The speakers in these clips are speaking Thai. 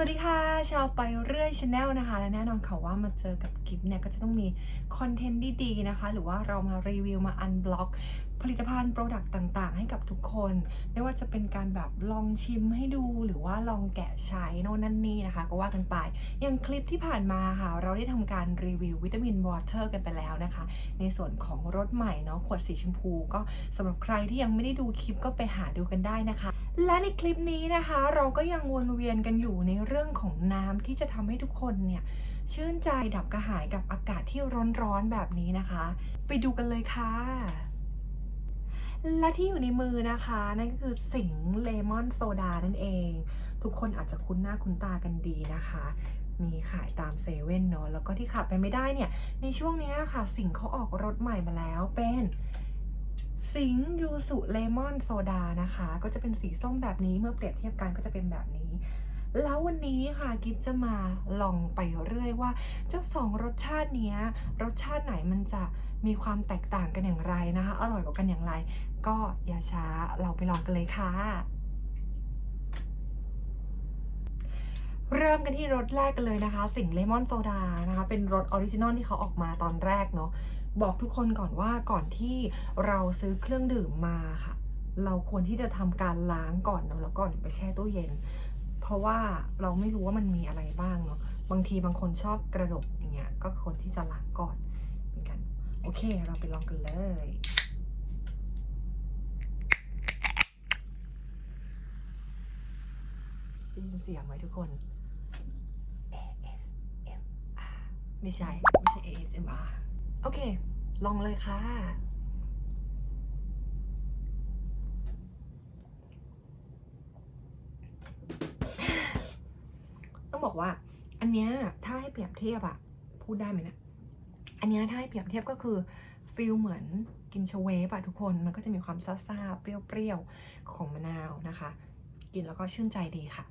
วัสดีค่ะ ชาวไปเรื่อยชาแนลนะคะ และแน่นอนค่ะว่ามาเจอกับกิฟเนี่ยก็จะต้องมีคอนเทนต์ดีๆนะคะ หรือว่าเรามารีวิวมาอันบล็อก ผลิตภัณฑ์โปรดักต์ต่างๆ ให้กับทุกคน ไม่ว่าจะเป็นการแบบลองชิมให้ดูหรือว่าลองแกะใช้โน่นนั่นนี่นะคะ ก็ว่ากันไปอย่างคลิปที่ผ่านมาค่ะ เราได้ทำการรีวิววิตามินวอเตอร์กันไปแล้วนะคะ ในส่วนของรสใหม่เนาะขวดสีชมพูก็สำหรับใครที่ยังไม่ได้ดูคลิปก็ไปหาดูกันได้นะคะ และในคลิปนี้นะคะ เราก็ยังวนเวียนกันอยู่ในเรื่องของน้ำที่จะทำให้ทุกคนเนี่ยชื่นใจดับกระหายกับอากาศที่ร้อนๆแบบนี้นะคะ ไปดูกันเลยค่ะ และที่อยู่ในมือนะคะ นั่นก็คือสิงเลมอนโซดานั่นเอง ทุกคนอาจจะคุ้นหน้าคุ้นตากันดีนะคะ มีขายตามเซเว่นเนาะแล้วก็ที่ขาดไปไม่ได้เนี่ย ในช่วงนี้ค่ะ สิงเขาออกรสใหม่มาแล้วเป็นสิงยูสุเลมอนโซดานะคะ ก็จะเป็นสีส้มแบบนี้เมื่อเปรียบเทียบกันก็จะเป็นแบบนี้ แล้ววันนี้ค่ะกิฟจะมาลองไปเรื่อยว่า เจ้าสองรสชาตินี้รสชาติไหนมันจะมีความแตกต่างกันอย่างไรนะคะ อร่อยกว่ากันอย่างไร ก็อย่าช้าเราไปลองกันเลยค่ะ เริ่มกันที่รสแรกกันเลยนะคะ สิงเลมอนโซดานะคะ เป็นรสออริจินอลที่เขาออกมาตอนแรกเนาะบอกทุกคนก่อนว่าก่อนที่เราซื้อเครื่องดื่มมาค่ะ เราควรที่จะทำการล้างก่อนเนาะแล้วก่อนไปแช่ตู้เย็น เพราะว่าเราไม่รู้ว่ามันมีอะไรบ้างเนาะบางทีบางคนชอบกระดกอย่างเงี้ยก็ควรที่จะล้างก่อนเหมือนกัน โอเค เราไปลองกันเลยได้ยินเสียงไหมทุกคน ASMR ไม่ใช่ ไม่ใช่ ASMR โอเค ลองเลยค่ะ ต้อง บอกว่า อันเนี้ยถ้าให้เปรียบเทียบอะพูดได้ไหมเนะอันเนี้ยถ้าให้เปรียบเทียบก็คือฟิลเหมือนกินชเวฟอะทุกคนมันก็จะมีความซ่าๆเปรี้ยวๆของมะนาวนะคะ กินแล้วก็ชื่นใจดีค่ะ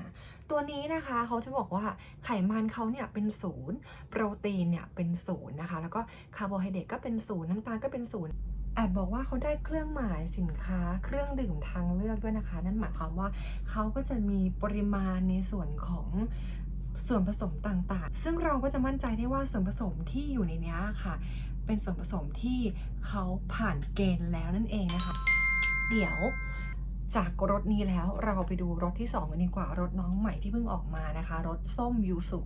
นะตัวนี้นะคะเขาจะบอกว่าไขมันเขาเนี่ยเป็นศูนย์โปรตีนเนี่ยเป็นศูนย์นะคะ แล้วก็คาร์โบไฮเดรตก็เป็นศูนย์น้ำตาลก็เป็นศูนย์ แอบบอกว่าเขาได้เครื่องหมายสินค้า เครื่องดื่มทางเลือกด้วยนะคะ นั่นหมายความว่าเขาก็จะมีปริมาณในส่วนของส่วนผสมต่างๆ ซึ่งเราก็จะมั่นใจได้ว่าส่วนผสมที่อยู่ในนี้ค่ะ เป็นส่วนผสมที่เขาผ่านเกณฑ์แล้วนั่นเองนะคะ เดี๋ยวจากรถนี้แล้วเราไปดูรถที่2กันดีกว่ารถน้องใหม่ที่เพิ่งออกมานะคะ รถส้มยูสุ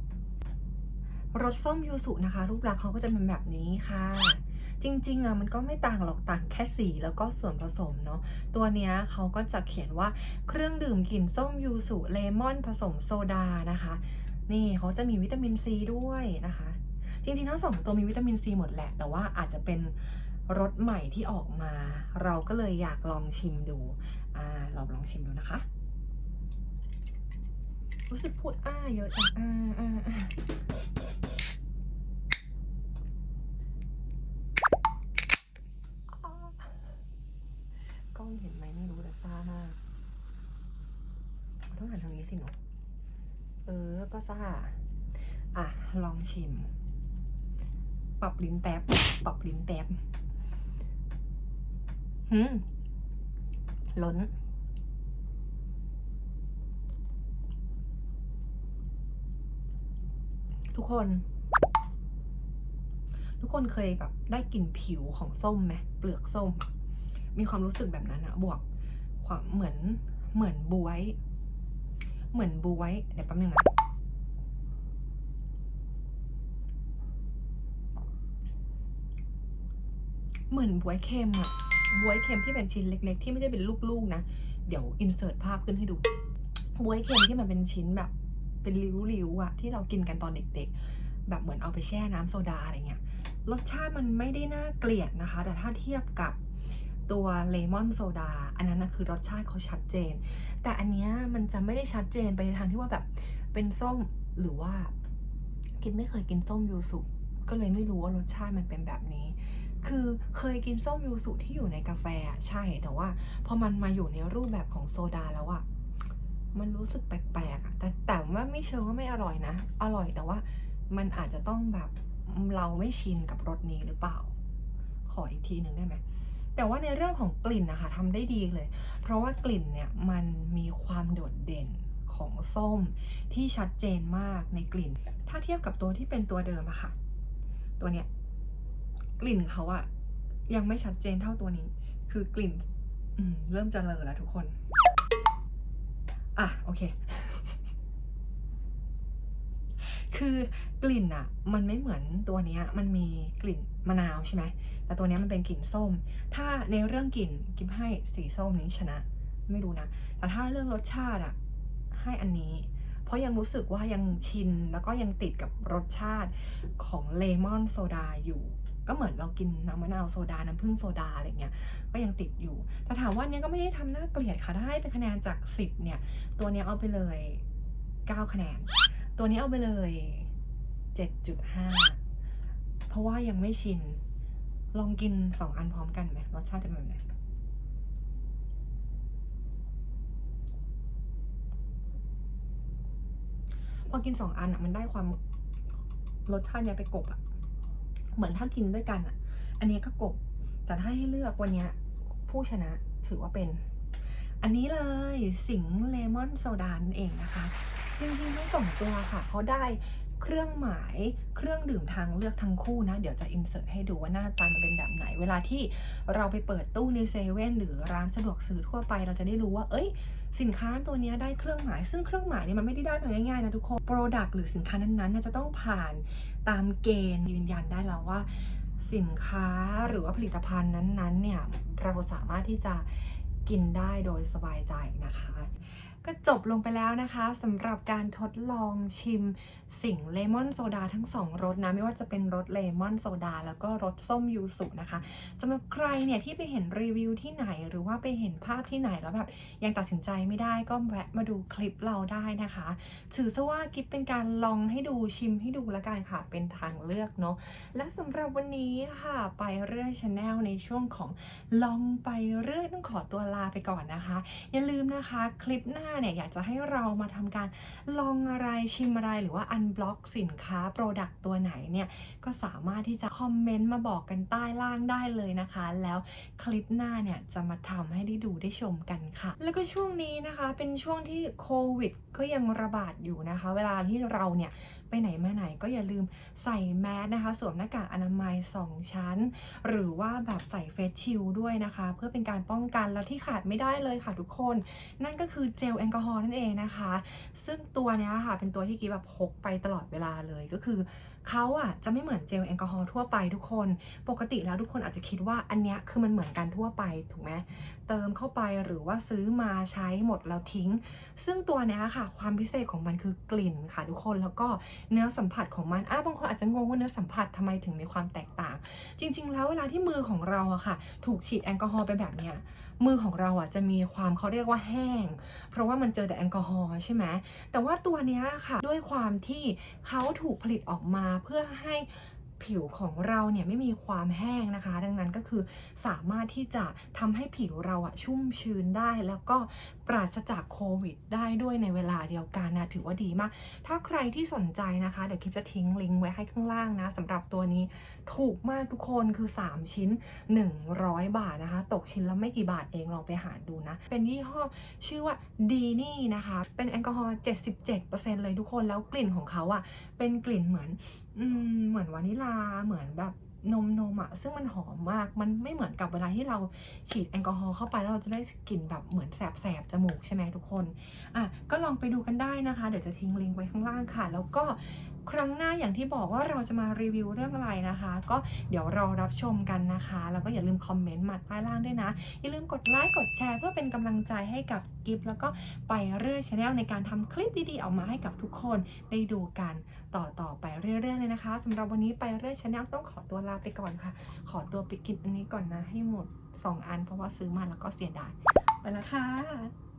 รถส้มยูสุนะคะ รูปลักษณ์เขาก็จะเป็นแบบนี้ค่ะ จริงๆอะมันก็ไม่ต่างหรอกต่างแค่สีแล้วก็ส่วนผสมเนาะตัวเนี้ยเขาก็จะเขียนว่าเครื่องดื่มกลิ่นส้มยูสุเลมอนผสมโซดานะคะ นี่เขาจะมีวิตามินซีด้วยนะคะ จริงๆทั้งสองตัวมีวิตามินซีหมดแหละ แต่ว่าอาจจะเป็นรสใหม่ที่ออกมา เราก็เลยอยากลองชิมดูอ่าเราลองชิมดูนะคะ รู้สึกพูดอ้าเยอะจังอ้าอ้าอ้ากล้องเห็นไหมไม่รู้แต่ซ่ามากต้องหันทางนี้สิหนูเออ ก็ซ่า อะ ลองชิม ปรับลิ้นแป๊บ ปรับลิ้นแป๊บหืมล้น ทุกคน ทุกคนเคยแบบได้กลิ่นผิวของส้มไหมเปลือกส้ม มีความรู้สึกแบบนั้นอะบวกความเหมือนเหมือนบวย เหมือนบวย เดี๋ยวแป๊บนึงนะ เหมือนบวยเค็มอะบวยเค็มที่เป็นชิ้นเล็ก ๆ ที่ไม่ได้เป็นลูกๆนะ เดี๋ยวอินเสิร์ตภาพขึ้นให้ดูบวยเค็มที่มันเป็นชิ้นแบบ เป็นริ้วๆอะที่เรากินกันตอนเด็ก ๆ แบบเหมือนเอาไปแช่น้ำโซดาอะไรเงี้ยรสชาติมันไม่ได้น่าเกลียดนะคะ แต่ถ้าเทียบกับตัวเลมอนโซดาอันนั้นนะคือรสชาติเขาชัดเจน แต่อันเนี้ยมันจะไม่ได้ชัดเจนไปในทางที่ว่าแบบเป็นส้มหรือว่า กินไม่เคยกินส้มยูสุก็เลยไม่รู้ว่ารสชาติมันเป็นแบบนี้ คือเคยกินส้มยูสุที่อยู่ในกาแฟอะใช่แต่ว่าพอมันมาอยู่ในรูปแบบของโซดาแล้วอะมันรู้สึกแปลกๆอะแต่แต่ว่าไม่เชิงว่าไม่อร่อยนะ อร่อยแต่ว่ามันอาจจะต้องแบบเราไม่ชินกับรสนี้หรือเปล่า ขออีกทีหนึ่งได้ไหมแต่ว่าในเรื่องของกลิ่นนะคะทำได้ดีเลย เพราะว่ากลิ่นเนี่ยมันมีความโดดเด่นของส้มที่ชัดเจนมากในกลิ่น ถ้าเทียบกับตัวที่เป็นตัวเดิมอะค่ะ ตัวเนี้ย กลิ่นเขาอะยังไม่ชัดเจนเท่าตัวนี้ คือกลิ่นเริ่มจะเลอแล้วทุกคน อะ โอเค คือกลิ่นอะมันไม่เหมือนตัวนี้มันมีกลิ่นมะนาวใช่ไหมแต่ตัวนี้มันเป็นกลิ่นส้ม ถ้าในเรื่องกลิ่นกิฟให้สีส้มนี้ชนะ ไม่รู้นะ แต่ถ้าเรื่องรสชาติอะให้อันนี้ เพราะยังรู้สึกว่ายังชินแล้วก็ยังติดกับรสชาติของเลมอนโซดาอยู่ ก็เหมือนเรากินน้ำมะนาวโซดา น้ำผึ้งโซดาอะไรเงี้ย ก็ยังติดอยู่ แต่ถามว่านเนี้ยก็ไม่ได้ทำน่าเกลียดค่ะ ถ้าให้เป็นคะแนนจาก 10 เนี่ย ตัวเนี้ยเอาไปเลย 9 คะแนน ตัวนี้เอาไปเลย 7.5 เพราะว่ายังไม่ชิน ลองกิน 2 อันพร้อมกันไหมรสชาติจะเป็นแบบไหนพอกิน2อันอะมันได้ความรสชาติเนี้ยไปกบอะ เหมือนถ้ากินด้วยกันอะ อันนี้ก็กบ แต่ถ้าให้เลือกวันนี้ผู้ชนะถือว่าเป็น อันนี้เลยสิงเลมอนโซดานั่นเองนะคะ จริงๆทั้งสองตัวค่ะเขาได้ เครื่องหมายเครื่องดื่มทางเลือกทั้งคู่นะ เดี๋ยวจะอินเสิร์ตให้ดูว่าหน้าตามันเป็นแบบไหน เวลาที่เราไปเปิดตู้ในเซเว่นหรือร้านสะดวกซื้อทั่วไปเราจะได้รู้ว่า เอ้ย สินค้าตัวนี้ได้เครื่องหมาย ซึ่งเครื่องหมายเนี่ยมันไม่ได้ได้มาง่ายๆนะทุกคนโปรดักต์หรือสินค้านั้นๆน่ะจะต้องผ่านตามเกณฑ์ยืนยันได้แล้วว่า สินค้าหรือว่าผลิตภัณฑ์นั้นๆเนี่ยเราสามารถที่จะกินได้โดยสบายใจนะคะ ก็จบลงไปแล้วนะคะสำหรับการทดลองชิมสิ่งเลมอนโซดาทั้งสองรสนะ ไม่ว่าจะเป็นรสเลมอนโซดาแล้วก็รสส้มยูสุนะคะสำหรับใครเนี่ยที่ไปเห็นรีวิวที่ไหนหรือว่าไปเห็นภาพที่ไหนแล้วแบบยังตัดสินใจไม่ได้ก็แวะมาดูคลิปเราได้นะคะ ถือซะว่ากิฟเป็นการลองให้ดูชิมให้ดูล้วกันค่ะ เป็นทางเลือกเนาะและสำหรับวันนี้ค่ะไปเรื่อยชาแนลในช่วงของลองไปเรื่อยต้องขอตัวลาไปก่อนนะคะ อย่าลืมนะคะคลิปหน้าเนี่ยอยากจะให้เรามาทำการลองอะไรชิมอะไรหรือว่าอันบล็อกสินค้าโปรดักต์ตัวไหนเนี่ยก็สามารถที่จะคอมเมนต์มาบอกกันใต้ล่างได้เลยนะคะ แล้วคลิปหน้าเนี่ยจะมาทำให้ได้ดูได้ชมกันค่ะ แล้วก็ช่วงนี้นะคะเป็นช่วงที่โควิดก็ยังระบาดอยู่นะคะ เวลาที่เราเนี่ยไปไหนมาไหนก็อย่าลืมใส่แมสนะคะ สวมหน้ากากอนามัย 2 ชั้น หรือว่าแบบใส่เฟสชิลด์ด้วยนะคะ เพื่อเป็นการป้องกันแล้วที่ขาดไม่ได้เลยค่ะทุกคน นั่นก็คือเจลแอลกอฮอล์นั่นเองนะคะ ซึ่งตัวเนี้ยค่ะเป็นตัวที่กิ๊บแบบพกไปตลอดเวลาเลยก็คือ เขาอะจะไม่เหมือนเจลแอลกอฮอล์ทั่วไปทุกคน ปกติแล้วทุกคนอาจจะคิดว่าอันเนี้ยคือมันเหมือนกันทั่วไปถูกไหมเติมเข้าไปหรือว่าซื้อมาใช้หมดแล้วทิ้ง ซึ่งตัวเนี้ยค่ะ ความพิเศษของมันคือกลิ่นค่ะทุกคนแล้วก็เนื้อสัมผัสของมันอ้าบางคนอาจจะงงว่าเนื้อสัมผัสทำไมถึงมีความแตกต่าง จริง ๆ แล้วเวลาที่มือของเราอะค่ะ ถูกฉีดแอลกอฮอล์ไปแบบเนี้ยมือของเราอะจะมีความเขาเรียกว่าแห้ง เพราะว่ามันเจอแต่แอลกอฮอล์ใช่ไหมแต่ว่าตัวเนี้ยค่ะด้วยความที่เขาถูกผลิตออกมาเพื่อให้ ผิวของเราเนี่ยไม่มีความแห้งนะคะ ดังนั้นก็คือสามารถที่จะทำให้ผิวเราอะชุ่มชื้นได้ แล้วก็ปราศจากโควิด ได้ด้วยในเวลาเดียวกันนะถือว่าดีมาก ถ้าใครที่สนใจนะคะเดี๋ยวคลิปจะทิ้งลิงก์ไว้ให้ข้างล่างนะสำหรับตัวนี้ถูกมากทุกคนคือ 3 ชิ้น 100 บาทนะคะ ตกชิ้นละไม่กี่บาทเองลองไปหาดูนะ เป็นยี่ห้อชื่อว่าดีนี่นะคะ เป็นแอลกอฮอล์77%เลยทุกคนแล้วกลิ่นของเขาอะเป็นกลิ่นเหมือนอืมเหมือนวานิลาเหมือนแบบนมนมอะซึ่งมันหอมมาก มันไม่เหมือนกับเวลาที่เราฉีดแอลกอฮอล์เข้าไปแล้วเราจะได้กลิ่นแบบเหมือนแสบแสบจมูกใช่ไหมทุกคนอะก็ลองไปดูกันได้นะคะ เดี๋ยวจะทิ้งลิงก์ไว้ข้างล่างค่ะ แล้วก็ ครั้งหน้าอย่างที่บอกว่าเราจะมารีวิวเรื่องอะไรนะคะ ก็เดี๋ยวรอรับชมกันนะคะ แล้วก็อย่าลืมคอมเมนต์มาใต้ล่างด้วยนะ อย่าลืมกดไลค์กดแชร์เพื่อเป็นกำลังใจให้กับกิฟแล้วก็ไปเรื่อยชาแนลในการทำคลิปดีๆออกมาให้กับทุกคนได้ดูกันต่อต่อไปเรื่อยๆเลยนะคะสำหรับวันนี้ไปเรื่อยชาแนลต้องขอตัวลาไปก่อนค่ะ ขอตัวไปกินอันนี้ก่อนนะให้หมด 2 อันเพราะว่าซื้อมาแล้วก็เสียดายไปแล้วค่ะ